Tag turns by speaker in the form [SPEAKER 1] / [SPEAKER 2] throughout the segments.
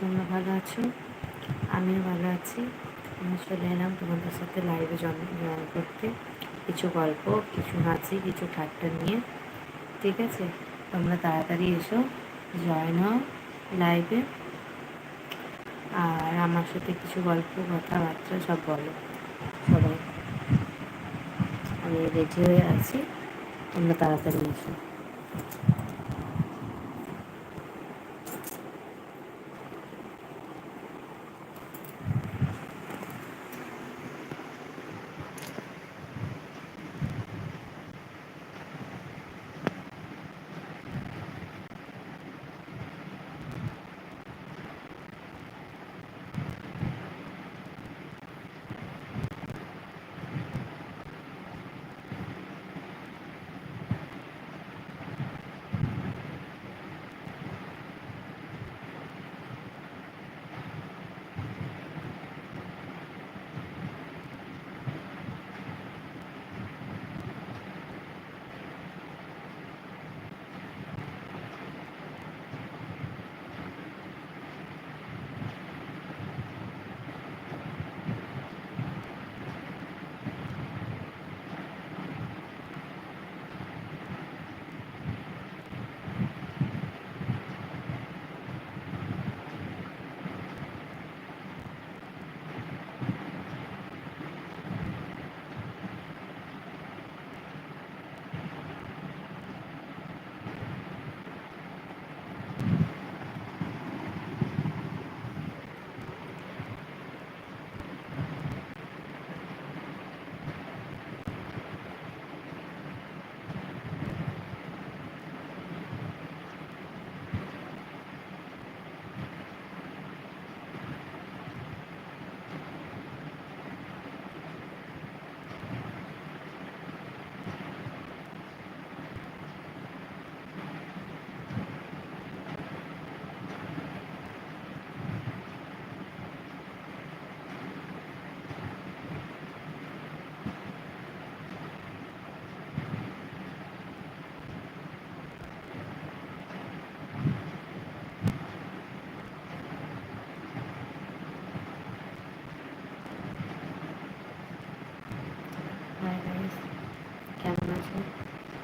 [SPEAKER 1] তোমরা ভালো আছো? আমিও ভালো আছি। আমি চলে এলাম তোমাদের সাথে লাইভে জয়েন করতে। কিছু গল্প, কিছু হাসি, কিছু ঠাট্টা নিয়ে। ঠিক আছে? তোমরা তাড়াতাড়ি এসো জয়েন হও লাইভে আর আমার সাথে কিছু গল্প, কথাবার্তা সব বলো। সবাই। আমি রেডি হয়ে আছি। তোমরা তাড়াতাড়ি এসো।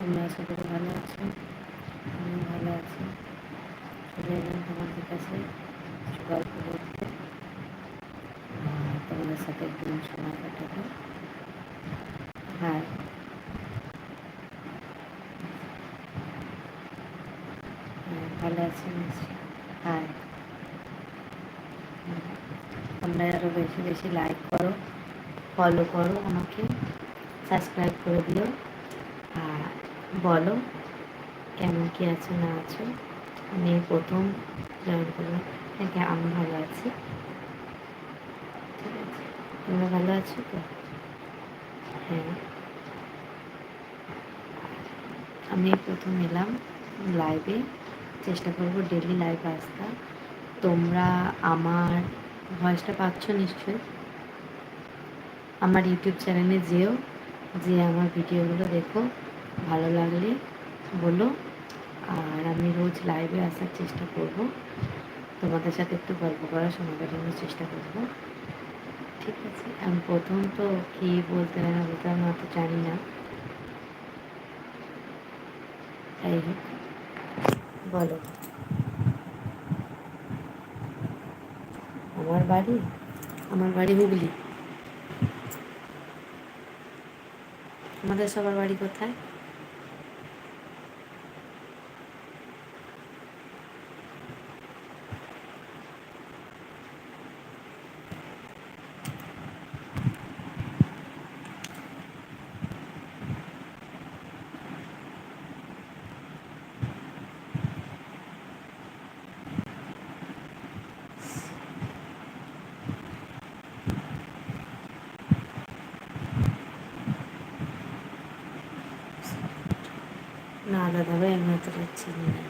[SPEAKER 1] তোমরা আশা করি ভালো আছো। আমি ভালো আছি। চলে এলাম তোমাদের কাছে গল্প করতে তোমাদের সাথে একটু সময় কাটাবো। হ্যাঁ। ভালো আছি হ্যাঁ। তোমরা আরও বেশি বেশি লাইক করো ফলো করো আমাকে। সাবস্ক্রাইব করে দিও। বলো, কেমন কী আছো, না আছো? আমি প্রথম জয়েন করলাম। হ্যাঁ আমি ভালো আছি। ঠিক আছে। তোমরা ভালো আছো তো? হ্যাঁ। আমি প্রথম এলাম লাইভে চেষ্টা করব ডেলি লাইভ আসতে। তোমরা আমার ভয়েসটা পাচ্ছ নিশ্চয়ই? আমার ইউটিউব চ্যানেলে যেও যে আমার ভিডিওগুলো দেখো। ভালো লাগলে বলো। আর আমি রোজ লাইভে আসার চেষ্টা করব। তোমাদের সাথে একটু গল্প করার সময় কাটানোর চেষ্টা করব। ঠিক আছে? আমি প্রথম তো কী বলতে না বলতে আমি অত জানি না। যাই হোক, বলো। আমার বাড়ি? আমার বাড়ি হুগলি। তোমাদের সবার বাড়ি কোথায়? না দাদা ভাই আমি অতটা চিনি না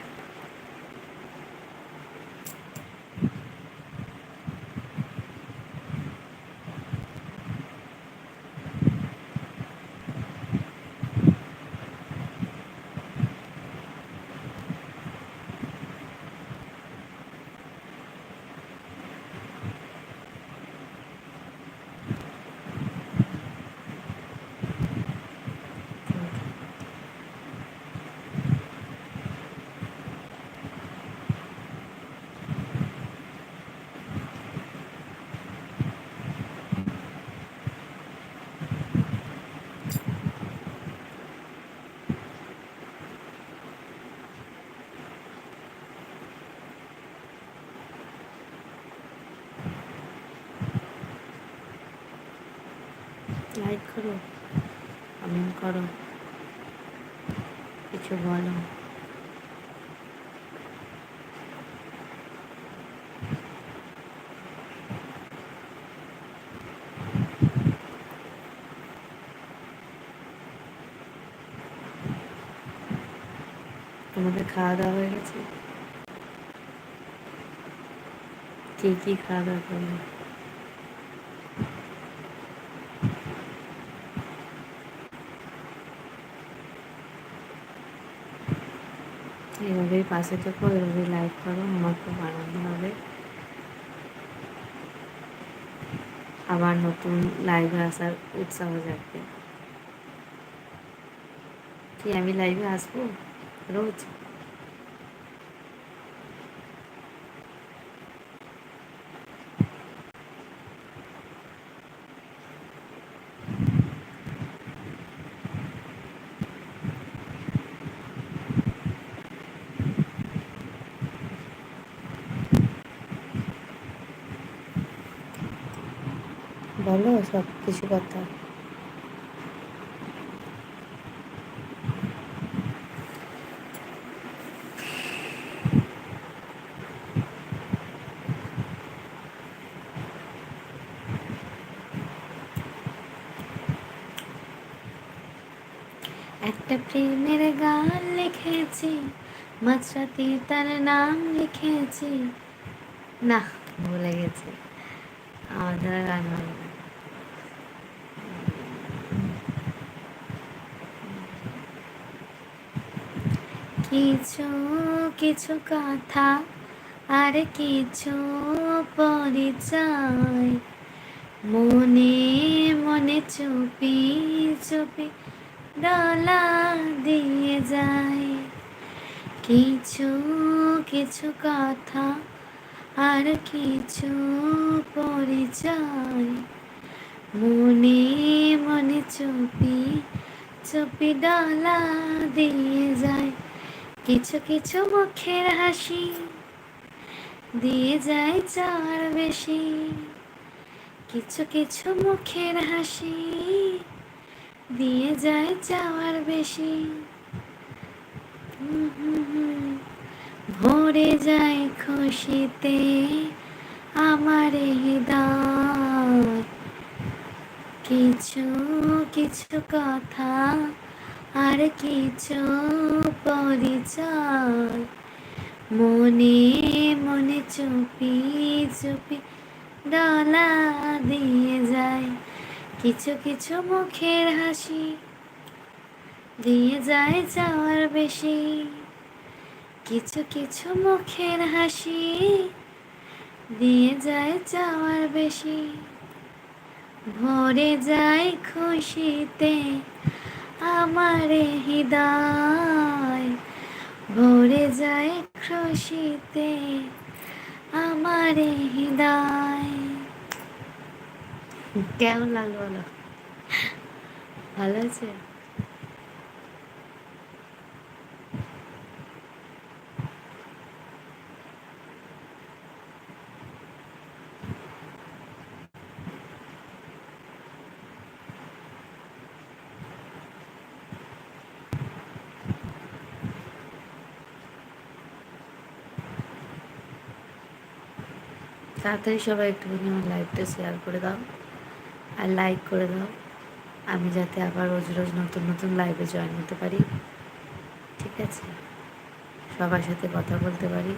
[SPEAKER 1] লাইক করো। কমেন্ট করো। কিছু বলো। তোমাদের খাওয়া দাওয়া হয়ে গেছে? কি কি খাওয়া দাওয়া করলে? পাশে থেকো এভাবে লাইক করো, আমার খুব আনন্দ হবে। আবার নতুন লাইভে আসার উৎসাহ জাগবে। কি, আমি লাইভে আসব? রোজ? বলো সব কিছু কথা। একটা প্রেমের গান লিখেছি, মাঝরাতে তার নাম লিখেছি। না, ভুলে গেছি। আমাদের গান হবে। কিছু কিছু কথা আর কিছু পরিচয়। মনে মনে চুপি চুপি ডলা দিয়ে যায়। কিছু কিছু কথা আর কিছু পরিচয়। মনে মনে চুপি চুপি ডলা দিয়ে যায়। কিছু কিছু মুখের হাসি দিয়ে যায় চার বেশি। কিছু কিছু মুখের হাসি দিয়ে যায় যাওয়ার বেশি। ভরে যায় খুশিতে আমার হৃদয়। কিছু কিছু কথা আর কিছু পরিচয়? মনে মনে চুপি চুপি ডলা দিয়ে যায়। কিছু কিছু মুখের হাসি দিয়ে যায় যাওয়ার বেশি। কিছু কিছু মুখের হাসি দিয়ে যায় যাওয়ার বেশি। ভরে যায় খুশিতে আমার হৃদয় ভরে যায় খুশিতে আমার হৃদয়। কেমন লাগল ভালো আছে? তাড়াতাড়ি সবাই একটুখানি আমার লাইভটা শেয়ার করে দাও আর লাইক করে দাও। আমি যাতে আবার রোজ রোজ নতুন নতুন লাইভে জয়েন হতে পারি। ঠিক আছে? সবার সাথে কথা বলতে পারি।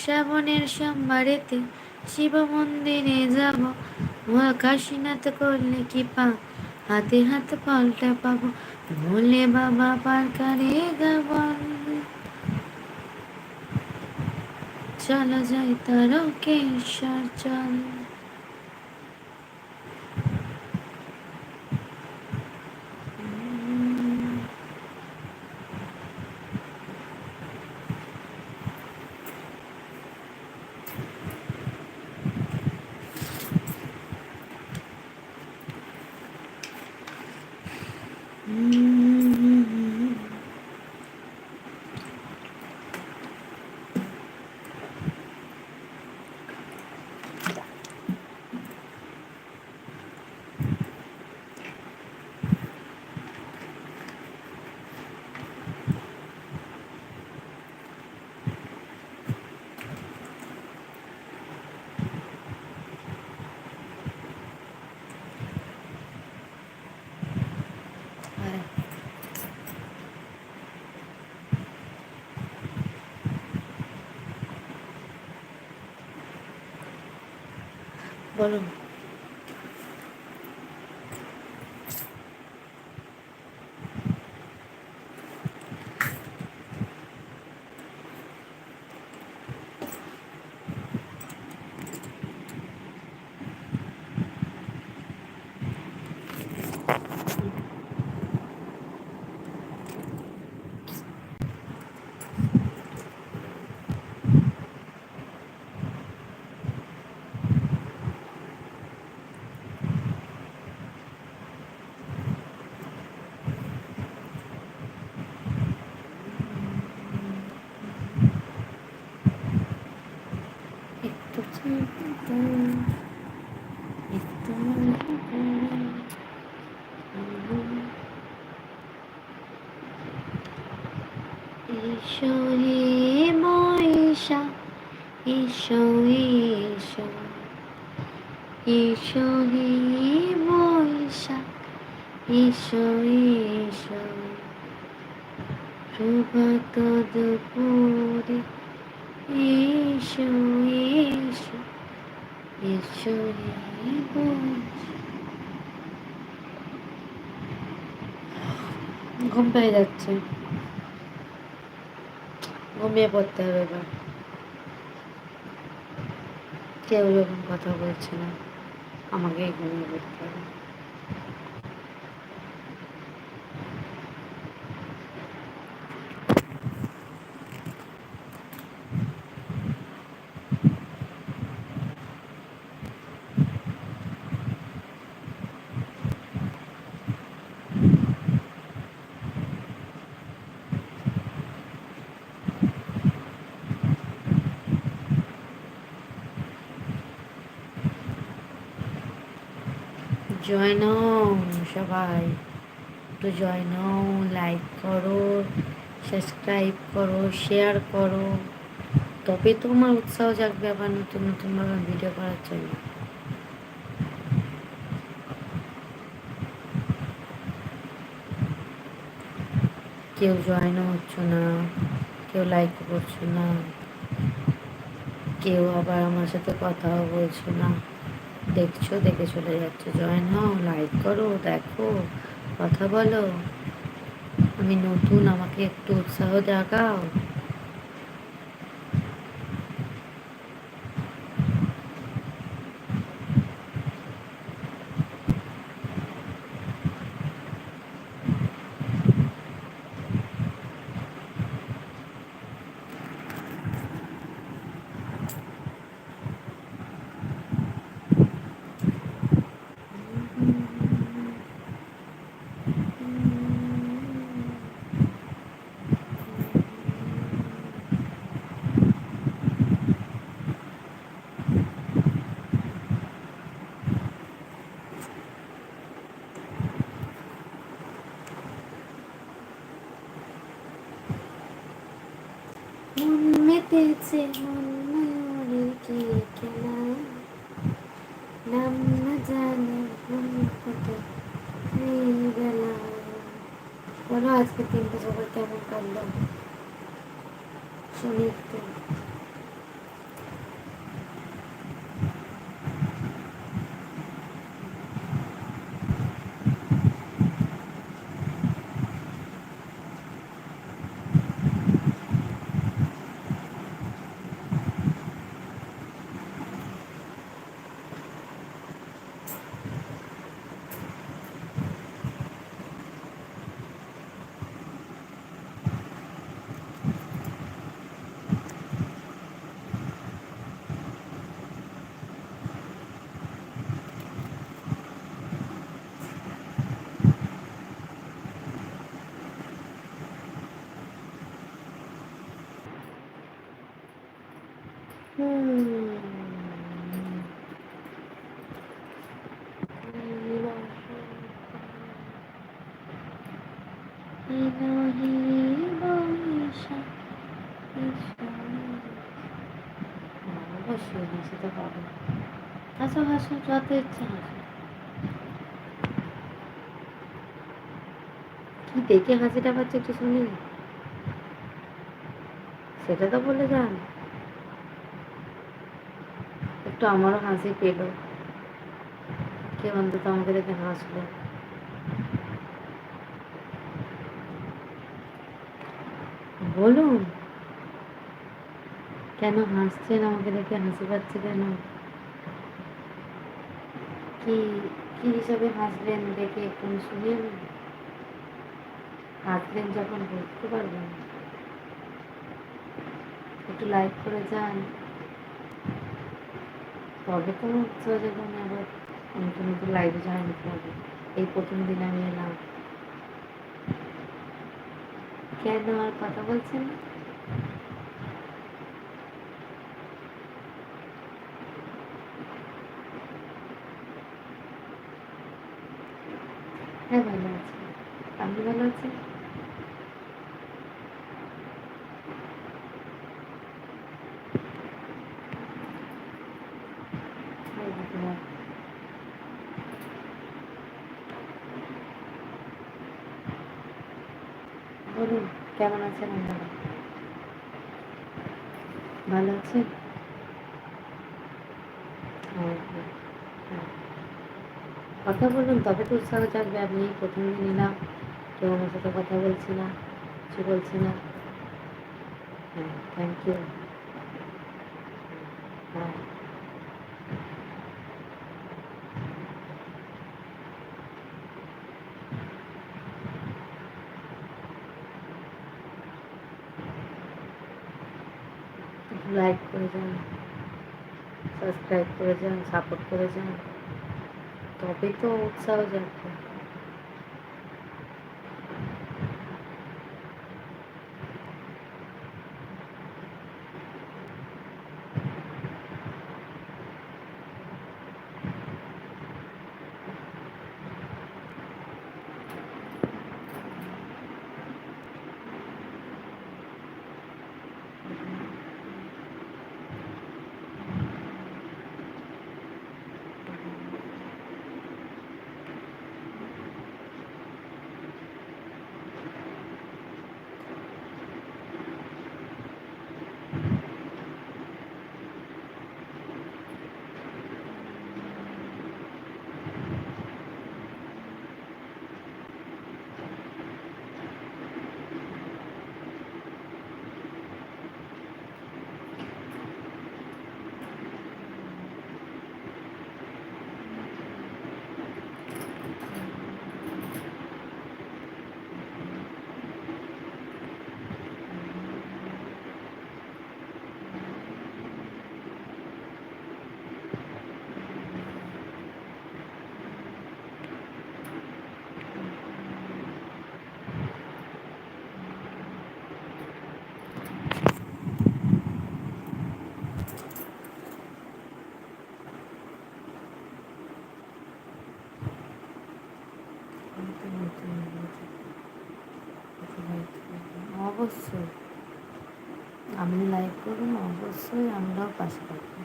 [SPEAKER 1] শ্রাবণের সোমবারেতে শিব মন্দিরে যাব। মহাকাশীনাথ করলে কি পা হাতে হাত পাল্টা পাবো। বলে বাবা, পার করে গাবন চলো যাই তারকেশ্বর, চল। বলুন একটু চিন্তা একটু এসো হে ময়সা এসো এসো এসো হে ময়সা এসো এসো প্রভাত দুপুরে এসো এসো এসো ময়সা ঘুম পেয়ে যাচ্ছে। ঘুমিয়ে পড়তে হবে এবার। কেউ যখন কথা বলছে না। আমাকে ঘুমিয়ে পড়তে হবে। জয়েন সবাই। একটু জয়েন লাইক করো সাবস্ক্রাইব করো শেয়ার করো। তবে তোমার উৎসাহ জাগবে আবার নতুন নতুন ভাবে ভিডিও করার জন্য। কেউ জয়েনও হচ্ছে না, কেউ লাইক করছ না, কেউ আবার আমার সাথে কথাও বলছো না। দেখছ, দেখে চলে যাচ্ছে। জয়েন হও লাইক করো, দেখো, কথা বলো। আমি নতুন, আমাকে একটু উৎসাহ জাগাও। মেতেছে মন ময়ূরের কি খেলা নাম না জানে, মন কত এই বেলা। বলো আজকে তিনটে সবার কেমন কাটলো? শুনি একটু। কি দেখে হাসিটা পাচ্ছে একটু শুনি। সেটা তো বলে যান একটু আমারও হাসি পেল। কে অন্তত আমাকে দেখে হাসলো? বলুন। কেন হাসছেন? আমাকে দেখে হাসি পাচ্ছে কেন? কি কি হিসাবে হাসবেন? দেখে একটু শুনিয়ে হাসবেন যখন বুঝতে পারবেন। একটু লাইক করে যান। তবে তো উৎসাহ যখন আবার নতুন নতুন লাইভে জয়েন করবে। এই প্রথম দিন আমি এলাম। কেন আর কথা বলছেন না হ্যাঁ ভালো আছি আপনি ভালো আছেন হ্যাঁ, ভগবান। বলুন কেমন আছেন আপনারা? ভালো আছেন? হ্যাঁ, হ্যাঁ, হ্যাঁ। কথা বলুন তবে তো উৎসাহ জাগবে আপনি প্রথম দিন এলাম কেউ আমার সাথে কথা বলছি না কিছু বলছি না। হ্যাঁ থ্যাংক ইউ হ্যাঁ লাইক করে যান সাবস্ক্রাইব করে যান সাপোর্ট করে যান তবেই তো উৎসাহ জাগবে অবশ্যই আপনি লাইক করুন অবশ্যই আমরাও পাশে থাকব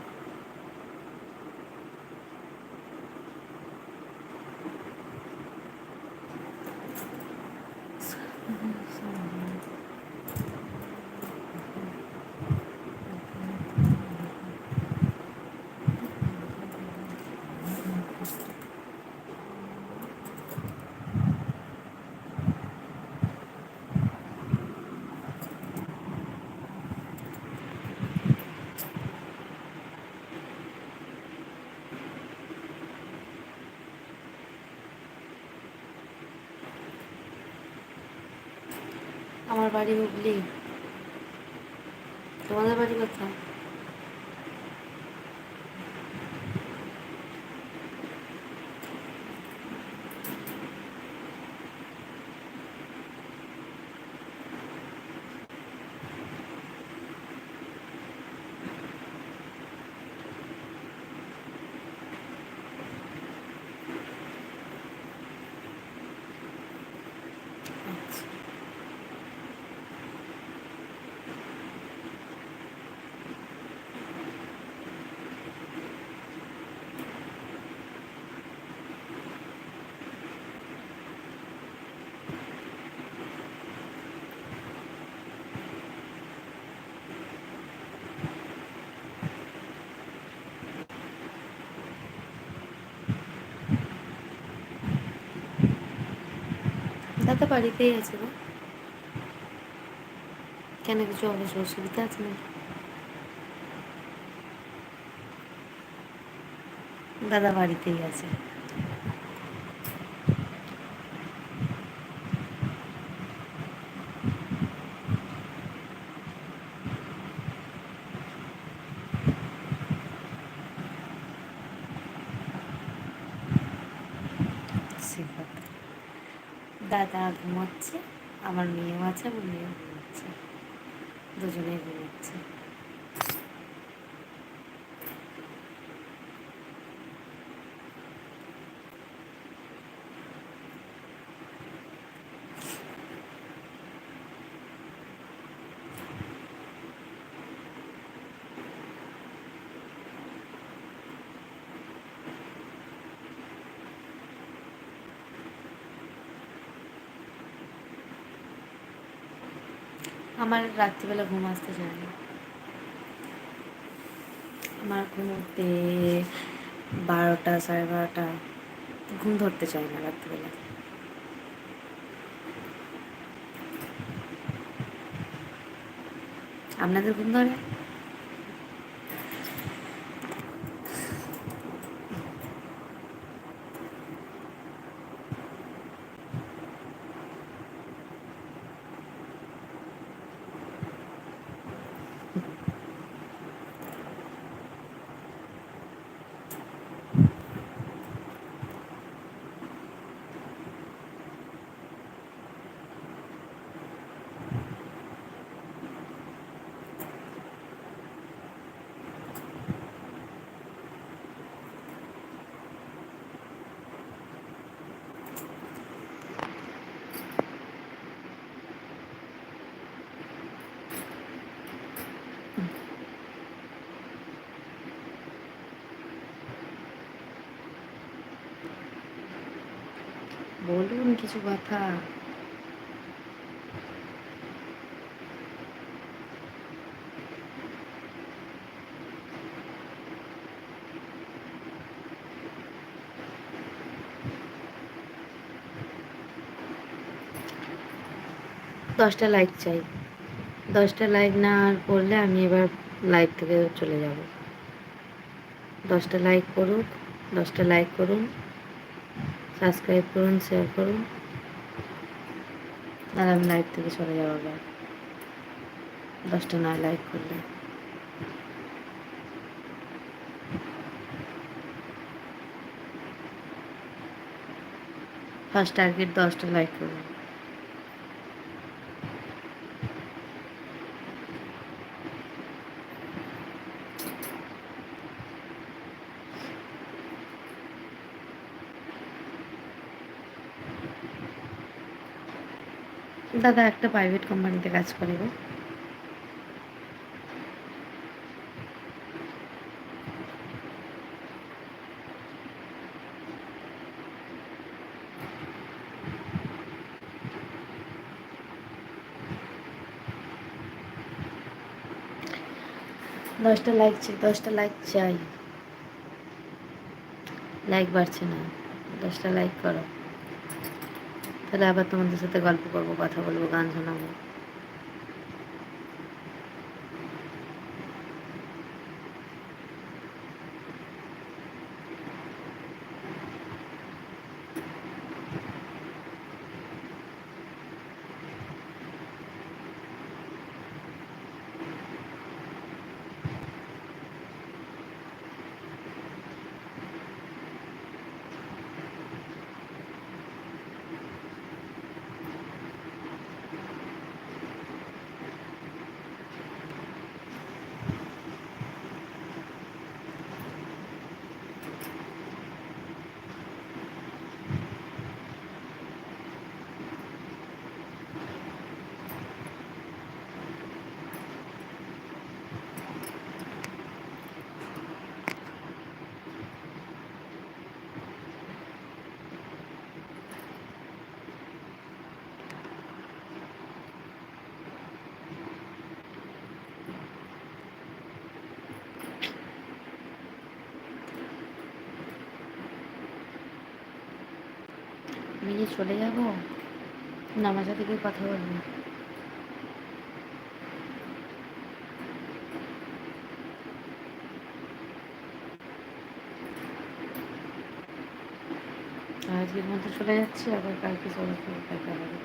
[SPEAKER 1] আমার বাড়ি হুগলি। তোমাদের বাড়ি কোথায়? দাদা বাড়িতেই আছে গো। কেন কিছু অসুবিধা আছে নাকি? দাদা বাড়িতেই আছে। কথা। দাদা ঘুমাচ্ছে আমার মেয়েও আছে আমার মেয়েও ঘুমাচ্ছে। দুজনেই ঘুমাচ্ছে। আমার রাত্রিবেলা ঘুম আসতে চায় না। আমার ঘুমোতে বারোটা, সাড়ে বারোটা, ঘুম ধরতে চায় না রাত্রিবেলা। আপনাদের ঘুম ধরে? বলুন কিছু কথা। দশটা লাইক চাই। দশটা লাইক না আর করলে আমি এবার লাইভ থেকে চলে যাব। দশটা লাইক করুক, দশটা লাইক করুন। সাবস্ক্রাইব করুন শেয়ার করুন। আর আমি লাইভ থেকে চলে যাব আবার। দশটা না লাইক করলে। ফার্স্ট টার্গেট দশটা লাইক করুন। দাদা একটা প্রাইভেট কোম্পানিতে কাজ করে গো। দশটা লাইক চাই, দশটা লাইক চাই। লাইক বাড়ছে না, দশটা লাইক করো। তাহলে আবার তোমাদের সাথে গল্প করব কথা বলব গান শোনাবো। যে চলে যাব? না কেউ কথা বলবে আজকের মধ্যে চলে যাচ্ছে, আবার কালকে চলে যাবে দেখা হবে।